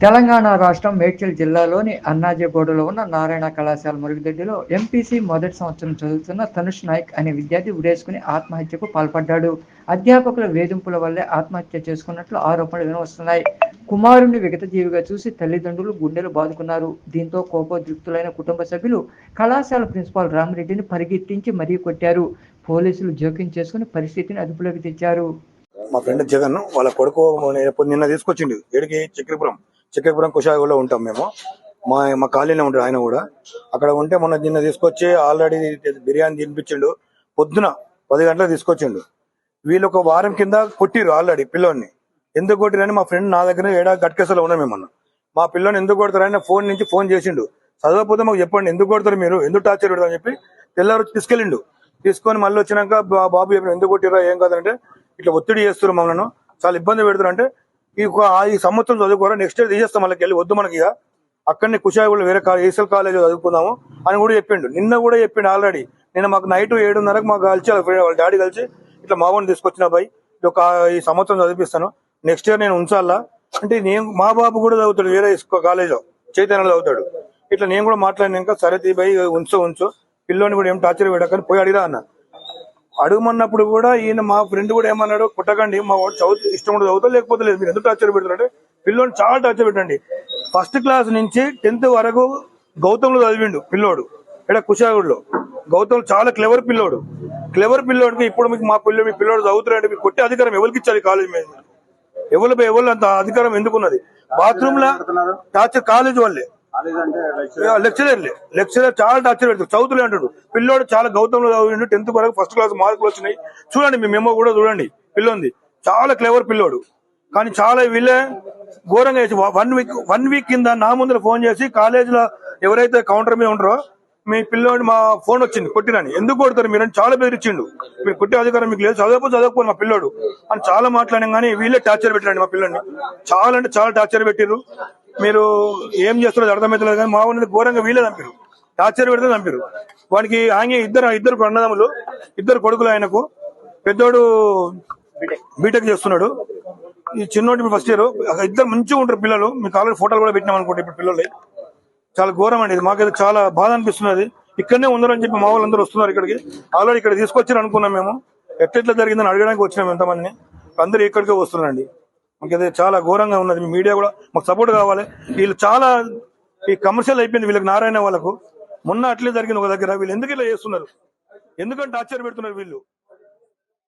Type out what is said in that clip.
తెలంగాణ రాష్ట్రం మేడ్చల్ జిల్లాలోని అన్నాజీగూడలో ఉన్న నారాయణ కళాశాల మురుగుదొడ్డిలో ఎంపీసీ మొదటి సంవత్సరం చదువుతున్న తనుష్ నాయక్ అనే విద్యార్థి ఉరేసుకుని ఆత్మహత్యకు పాల్పడ్డాడు. అధ్యాపకుల వేధింపుల వల్లే ఆత్మహత్య చేసుకున్నట్లు ఆరోపణలు వినవస్తున్నాయి. కుమారుణ్ణి విగతజీవిగా చూసి తల్లిదండ్రులు గుండెలు బాదుకున్నారు. దీంతో కోపోద్రిక్తులైన కుటుంబ సభ్యులు కళాశాల ప్రిన్సిపాల్ రామరెడ్డిని పరిగెత్తించి మరీ కొట్టారు. పోలీసులు జోక్యం చేసుకుని పరిస్థితిని అదుపులోకి తెచ్చారు. మా ఫ్రెండ్ జగన్ వాళ్ళ కొడుకు నిన్న తీసుకొచ్చిండు. ఏడికి? చక్రపురం. చిక్కపురం కుషాగూడలో ఉంటాం మేము. మా మా కాలనీలో ఉంటాడు ఆయన కూడా. అక్కడ ఉంటే మొన్న నిన్న తీసుకొచ్చి ఆల్రెడీ బిర్యానీ తినిపించిండు. పొద్దున పది గంటలకు తీసుకొచ్చిండు. వీళ్ళు ఒక వారం కింద కొట్టిరు ఆల్రెడీ పిల్లోని ఎందుకు కొట్టిరని మా ఫ్రెండ్ నా దగ్గర ఏడా గట్కేసలో ఉన్నాం మేమన్నా మా పిల్లని ఎందుకు కొడతారని ఫోన్ నుంచి ఫోన్ చేసిండు. చదవకపోతే మాకు చెప్పండి ఎందుకు కొడతారు మీరు? ఎందుకు టార్చర్ అని చెప్పి తెల్లారు తీసుకెళ్ళిండు. తీసుకొని మళ్ళీ వచ్చినాక బాబు చెప్పిన ఎందుకు కొట్టిరా ఏం కాదంటే ఇట్లా ఒత్తిడి చేస్తారు మమ్మల్ని. చాలా ఇబ్బంది పెడతారు అంటే ఈ ఈ సంవత్సరం చదువుకోరా నెక్స్ట్ ఇయర్ తీసేస్తాం మళ్ళీ వెళ్ళి వద్దు మనకి ఇక. అక్కడనే కుషాయిగూడ వేరే ఏసల్ కాలేజ్ చదువుకుందాము అని కూడా చెప్పిండు. నిన్న కూడా చెప్పిండు ఆల్రెడీ. నిన్న మాకు నైట్ ఏడున్నరకు మాకు కలిసి వాళ్ళ వాళ్ళ డాడీ కలిసి. ఇట్లా మావోని తీసుకొచ్చిన అబ్బాయి ఒక ఈ సంవత్సరం చదివిస్తాను. నెక్స్ట్ ఇయర్ నేను ఉంచాలా? అంటే నేను మా బాబు కూడా చదువుతాడు వేరే కాలేజ్లో. చైతన్యలో చదువుతాడు. ఇట్లా నేను కూడా మాట్లాడినాక సరే తీ బాయ్ ఉంచు ఉంచు. పిల్లోని కూడా ఏం టార్చర్ పెడకని పోయి అడిగిరా అన్న. అడుగుమన్నప్పుడు కూడా ఈయన మా ఫ్రెండ్ కూడా ఏమన్నాడు కుట్టకండి మా వాడు చదువు ఇష్టం కూడా చదువుతా లేకపోతే లేదు. మీరు ఎందుకు టార్చర్ పెడుతున్నారంటే పిల్లోని చాలా టార్చర్ పెట్టండి. ఫస్ట్ క్లాస్ నుంచి టెన్త్ వరకు గౌతంలో చదివిండు పిల్లోడు ఇక్కడ కుషాగుడిలో. గౌతమ్ చాలా క్లెవర్ పిల్లోడు. క్లెవర్ పిల్లోడికి ఇప్పుడు మీకు మా పిల్ల మీ పిల్లోడు చదువుతున్నారంటే మీకు కొట్టే అధికారం ఎవరికి ఇచ్చారు కాలేజ్ మీద ఎవరు ఎవరు అంత అధికారం ఎందుకున్నది? బాత్రూమ్లో టార్చర్ కాలేజ్ వాళ్ళే. లెక్చరర్లే లెక్చరర్ చాలా టార్చర్ పెడతారు చదువుతులే అంటాడు పిల్లోడు చాలా గౌతంలో చదివిండు. టెన్త్ వరకు ఫస్ట్ క్లాస్ మార్కులు వచ్చినాయి. చూడండి మీ మెమో కూడా చూడండి. పిల్లోంది. చాలా క్లెవర్ పిల్లోడు. కానీ చాలా వీళ్ళే ఘోరంగా వన్ వీక్ వన్ వీక్ కింద నా ముందర ఫోన్ చేసి కాలేజీలో ఎవరైతే కౌంటర్ మీద ఉంటారో మీ పిల్లోడు మా ఫోన్ వచ్చింది కొట్టినని. ఎందుకు కొడతారు? మీరు అని చాలా బెదిరించిండు మీరు కొట్టే అధికారం మీకు లేదు. చదవకపోతే చదవకపోయి మా పిల్లోడు. అని చాలా మాట్లాడిన కానీ వీళ్ళే టార్చర్ పెట్టారండి మా పిల్లోడిని. చాలా అంటే చాలా టార్చర్ పెట్టారు మీరు ఏం చేస్తారో అర్థమవుతలేదు కానీ మా ఊరిని ఘోరంగా వీళ్ళే చంపారు టార్చర్ పెడితే చంపారు వానికి ఆయన ఇద్దరు ఇద్దరు అన్నదమ్ములు ఇద్దరు కొడుకులు ఆయనకు. పెద్దోడు బీటెక్ చేస్తున్నాడు. ఈ చిన్నోటి ఫస్ట్ ఇయర్ ఇద్దరు మంచిగా ఉంటారు పిల్లలు. మీకు ఆల్రెడీ ఫోటోలు కూడా పెట్టినాం అనుకోండి ఇప్పుడు పిల్లలు చాలా ఘోరం అండి ఇది మాకైతే చాలా బాధ అనిపిస్తున్నది. ఇక్కడనే ఉన్నారని చెప్పి మా వాళ్ళందరూ వస్తున్నారు ఇక్కడికి. ఆల్రెడీ ఇక్కడ తీసుకొచ్చారు అనుకున్నాం మేము. ఎట్లెట్లా జరిగిందని అడగడానికి వచ్చినాం ఎంతమందిని. అందరూ ఇక్కడికే వస్తున్నారండి. మాకైతే చాలా ఘోరంగా ఉన్నది. మీ మీడియా కూడా మాకు సపోర్ట్ కావాలి. వీళ్ళు చాలా ఈ కమర్షియల్ అయిపోయింది వీళ్ళకి నారాయణ వాళ్ళకు. మొన్న అట్లే జరిగింది ఒక దగ్గర. వీళ్ళు ఎందుకు ఇలా చేస్తున్నారు? ఎందుకంటే ఆశ్చర్య పెడుతున్నారు వీళ్ళు?